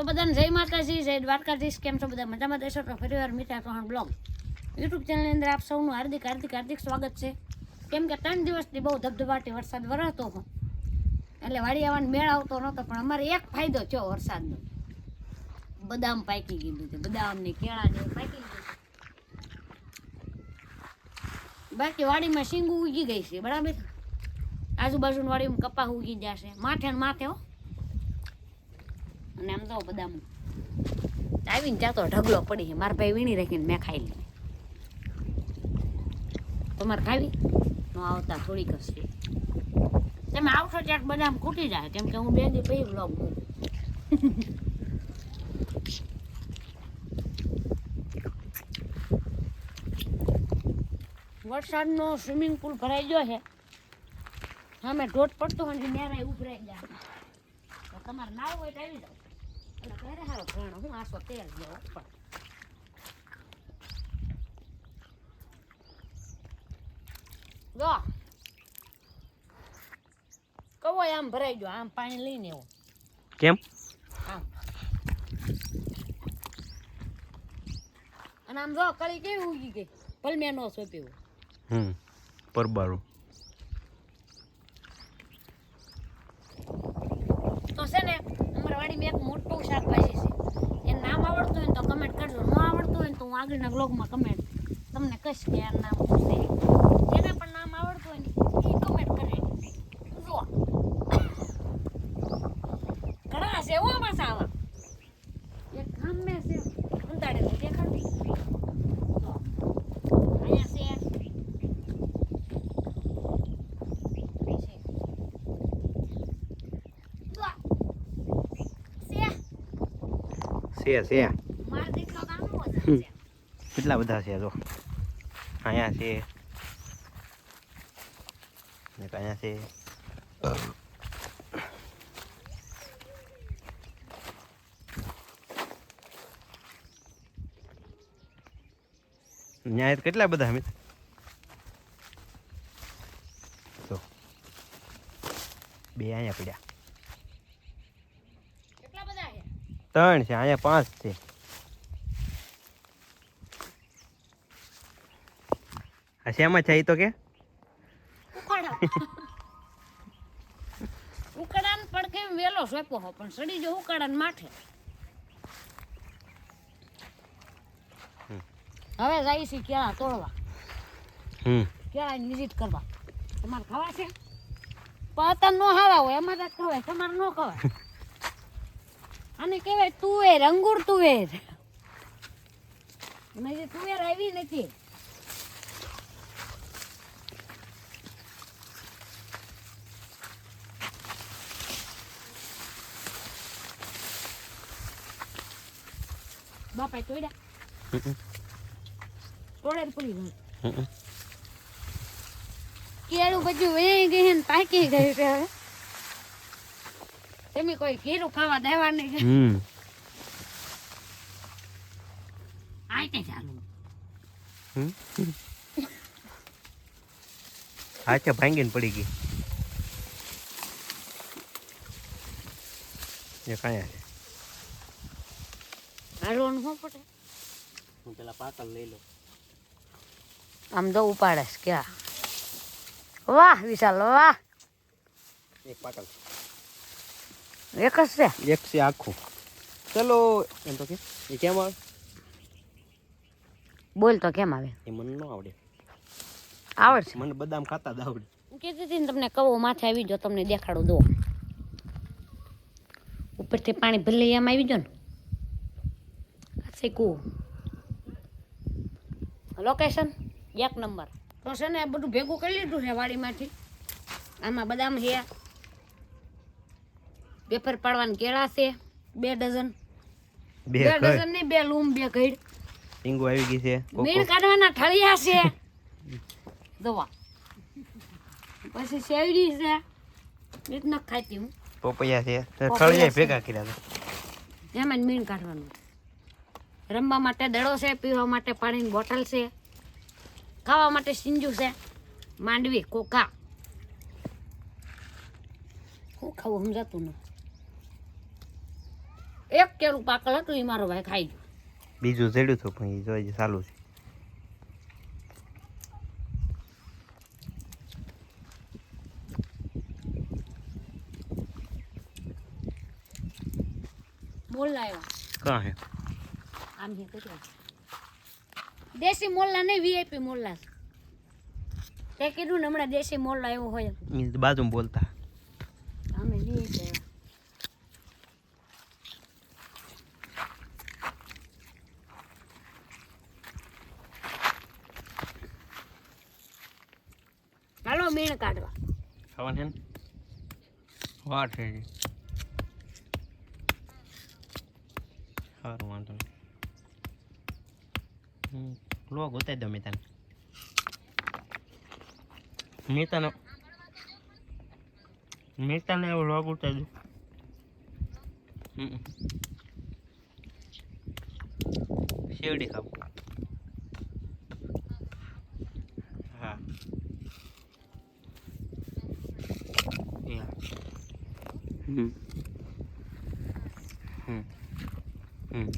તો બધાને જય માતાજી, જય દ્વારકાધીશ. કેમ છો બધા? મજામાં? દેશો તો ફરીવાર મીઠા ચૌહાણ બ્લોગ. યુટ્યુબ ચેનલની અંદર આપ સૌનું હાર્દિક હાર્દિક હાર્દિક સ્વાગત છે. કેમ કે ત્રણ દિવસથી બહુ ધબધબાટી વરસાદ વરસતો હતો. એટલે વાડી આવવાનો મેળ આવતો નહોતો, પણ અમારે એક ફાયદો થયો વરસાદનો. બદામ પાકી ગયું છે બદામની કેળાને પાકી ગયું બાકી વાડીમાં શીંગું ઉગી ગઈ છે, બરાબર? આજુબાજુની વાડીમાં કપા ઉગી જશે માથે ને માથે, હો. અને આમ તો બદામ આવીને જાતો ઢગલો પડી છે. મારા ભાઈ વીણી રાખીને મેં ખાઈ લીધી. તમારે ખાવી? હું આવતા થોડીક હશે તમે આવશો ત્યારે બદામ ખૂટી જાય. કેમ કે હું બે દી પછી બ્લોગ વરસાદનો સ્વિમિંગ પુલ ભરાઈ ગયો છે. સામે ઢોટ પડતો હોય ને નેરાય ઉભરાઈ જાય. તમારે નાવ હોય તો આવી જાઓ. એટલે હારો ઘણો હું આસો તેલ જેવો પણ. જો. કવો આમ ભરાઈ ગયો આમ પાણી લઈને એવો કેમ? આમ. અને આમ જો કળી કેવી ઉગી ગઈ. પલમે નો સોંપ્યું. હમ પરબારું. તો છે ને વાડીમાં એક મોટું શાકભાજી છે. એ નામ આવડતું હોય તો કમેન્ટ કરજો. ન આવડતું હોય તો હું આગળના બ્લોગમાં કમેન્ટ તમને કહીશ કે આ નામ જેને પણ નામ આવડતું હોય ને એ કમેન્ટ કરે જુઓ ઘણા છે હો પાછા આવા એક ગામે છે અંતાડે તો દેખાડું જો. અહીંયા છે છે. જુઓ. છે છે છે મારા દીકરો ગામનો વધારે છે કેટલા બધા છે જો અહીંયા છે એક અહીંયા છે ન્યાય તો કેટલા બધા અમે જો બે અહીંયા પડ્યા કેટલા બધા છે ત્રણ છે અહીંયા પાંચ છે. આ શેમાં છે એ તો કે? ઉકાળા. પણ કેમ વેલો સોંપો હો પણ સડી જો ઉકાળાને માથે. હવે જાય છે કેળા તોડવા. હમ. કેળાની વિઝિટ કરવા. તમારે ખાવા છે? પતન નો ખાવા હોય એમાં જ ખવાય તમારે નો ખવાય. આને કહેવાય તુવેર અંગુર તુવેર. અને જે તુવેર આવી નથી. બાપા તોડ્યા. તોડે પડી ગયું કેળું બધું વહી ગયું ને પાકી ગયું છે હવે. તમે કોઈ કેળું ખાવા દેવા નહીં હમ. આઈ ચાલુ. હમ. હાચે ભાંગીને પડી ગઈ. એ કાંઈ હાલવાનું શું પડે? હું પેલા પાકલ લઈ લઉં. આમ તો ઉપાડે છે ક્યાં? વાહ વિશાલ વાહ. એક પાકલ એક જ છે. એક છે આખું. ચલો એમ તો કે એ કેમ આવે? બોલ તો કેમ આવે? એ મને ન આવડે. આવડશે. મને બદામ ખાતા જ આવડે. હું કીધી હતી ને તમને કવો માથે આવી જો તમને દેખાડું દો ઉપરથી પાણી ભલે એમ આવી જો ને. આ છે કૂવો. લોકેશન એક નંબર. તો છે ને બધું ભેગું કરી લીધું છે વાડીમાંથી. આમાં બદામ છે. પેપર પાડવાના કેળા છે. બે ડઝન. બે ડઝન નહીં બે લૂમ બે ઘડ ટીંગુ આવી ગઈ છે. મીણ કાઢવાના ઠળિયા છે. દવા પછી શેરડી છે. એક નખ ખાતી હું. પોપૈયા છે. છે. ભેગા કર્યા છે. એમાં મીણ કાઢવાનું રમવા માટે દડો છે પીવા માટે પાણીની બોટલ છે. ખાવા માટે સિંજુ છે. માંડવી કોકા. શું ખાવું સમજાતું નથી એક કેળું પાકલ હતું એ મારો ભાઈ ખાઈ ગયો. બીજું જડ્યું હતું પણ એ જોઈએ ચાલુ છે. કાં હે? આમ હે દેશી મોલ્લા નહીં વીઆઈપી મોલ્લા. તે કીધું ને હમણાં દેશી મોલ્લા એવો હોય ઈ બાજુમાં બોલતા. અમે વીઆઈપી આવ્યા ચાલો મીણ કાઢવા ખાવાનું છે વાટ છે. સારું, વાંધો નહીં. લોગ ઉતારી દો મિતાને તને. મેં તને એવો લોગ ઉતારી હમ. શેરડી ખાવ. Hmm. Hmm. Hmm.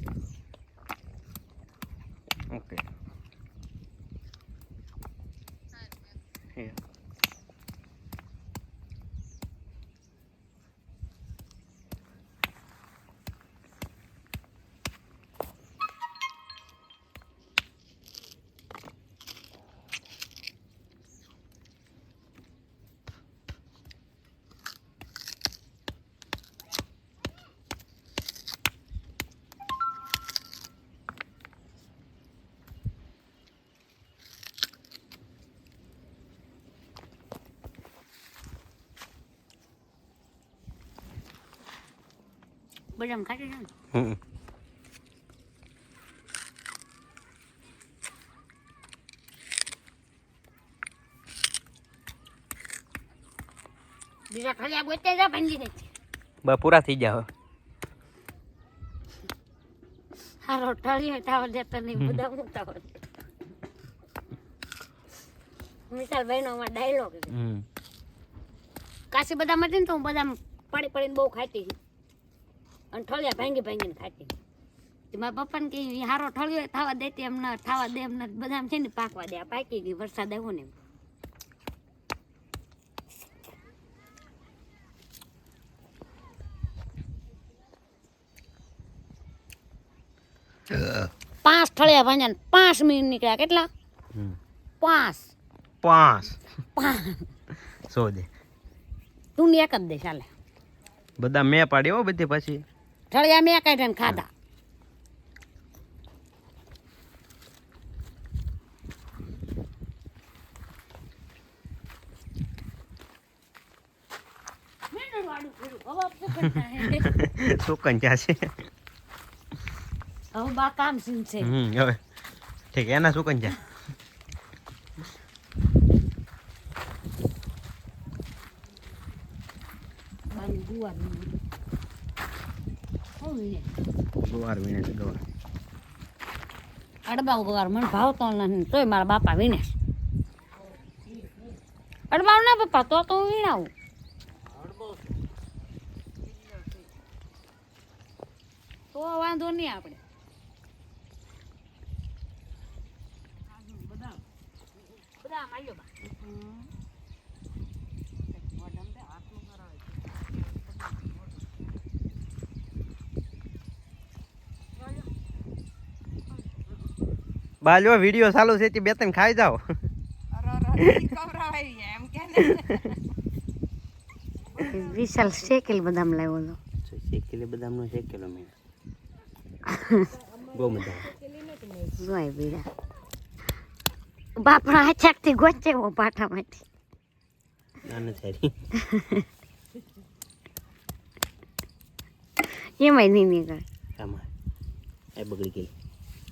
Okay. Here. બદામ ખાટી છે ને. બીજા ખાલી ગોતે જા ભાંગી દે થઈ જાવ હારો ઠળીએ થાવ જતો નહીં. બદામ ઉતાવ મિસાલભાઈ નો ડાયલોગ કાશી બદામ હતી ને તો હું બદામ પડી પડીને બહુ ખાતી હતી અને ઠળિયા ભાંગી ભાંગીને ખાતી. હતી. મારા પપ્પાને કહી હારો ઠળિયો થવા દેતી એમ ના થવા દે એમ ના બદામ છે ને પાકવા દે આ પાકી ગઈ વરસાદ આવ્યો ને પાંચ ઠળિયા ભાંજ્યા ને પાંચ મિનિટ નીકળ્યા કેટલા? પાંચ. પાંચ. પાંચ. સો દે. તું ને એક જ દે ચાલે. બધા મેં પાડ્યો હો બધી પછી. ઠળિયા મેં કાઢ્યા ને ખાધા. સુકન ક્યાં છે? હવે બા કામ સીન છે. હમ હવે. ઠીક એના સુકન બાની હું વીણે મને ભાવતો તોય મારા બાપા વીણે અડબાવ ના પપ્પા તો તો હું વીણાવું. તો વાંધો નહીં આપણે. બાજો વીડિયો ચાલુ છે તે બે ત્રણ ખાઈ જાઓ. વિશાલ શેકેલ બદામ લાવ્યો હતો. બદામ નો શેકેલો મેં. બહુ મજા જોય બીડા નાના સારી એમાંય નહીં નીકળે. આમાં એ બગડી ગઈ.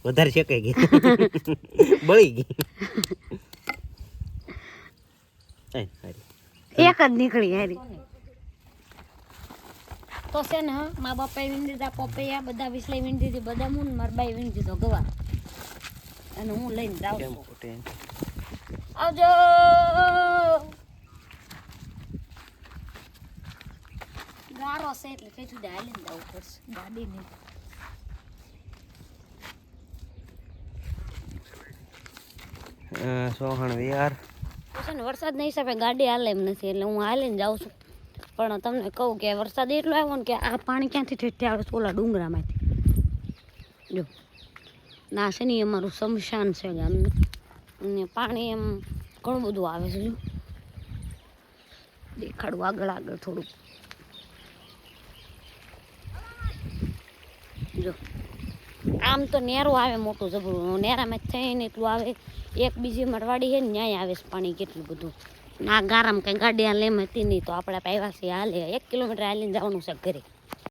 વધારે શેકાઈ ગઈ બળી ગઈ. એક જ નીકળી હારી. તો છે ને મા બાપાએ વીણ દીધા પપૈયા બધા વિસલાઈ વીણ દીધી બધા હું ને મારા બાઈ વીણ દીધો ગવા અને હું લઈને જાઉં છું. આવજો! ગારો છે એટલે કઈ સુધી હાલીને જવું પડશે. ગાડીની. સોહણ વિહાર. છે ને વરસાદના હિસાબે ગાડી હાલે એમ નથી, એટલે હું હાલીને જાઉં છું. પણ તમને કહું કે વરસાદ એટલો આવ્યો ને કે આ પાણી ક્યાંથી ઠેઠે આવે છે, ઓલા ડુંગરામાંથી. જો, ના છે ને અમારું શમશાન છે ગામનું. અને પાણી એમ ઘણું બધું આવે છે, જો. દેખાડું આગળ આગળ થોડુંક. જો, આમ તો નેરો આવે, મોટું જબરું નેરામાં થઈને એટલું આવે. એક બીજી મરવાડી છે ને ન્યાય આવે છે પાણી કેટલું બધું. ના ગારામાં કંઈ ગાડી લેમ હતી નહીં તો આપણે આવ્યા છીએ હાલે, એક કિલોમીટર હાલીને જવાનું છે ઘરે.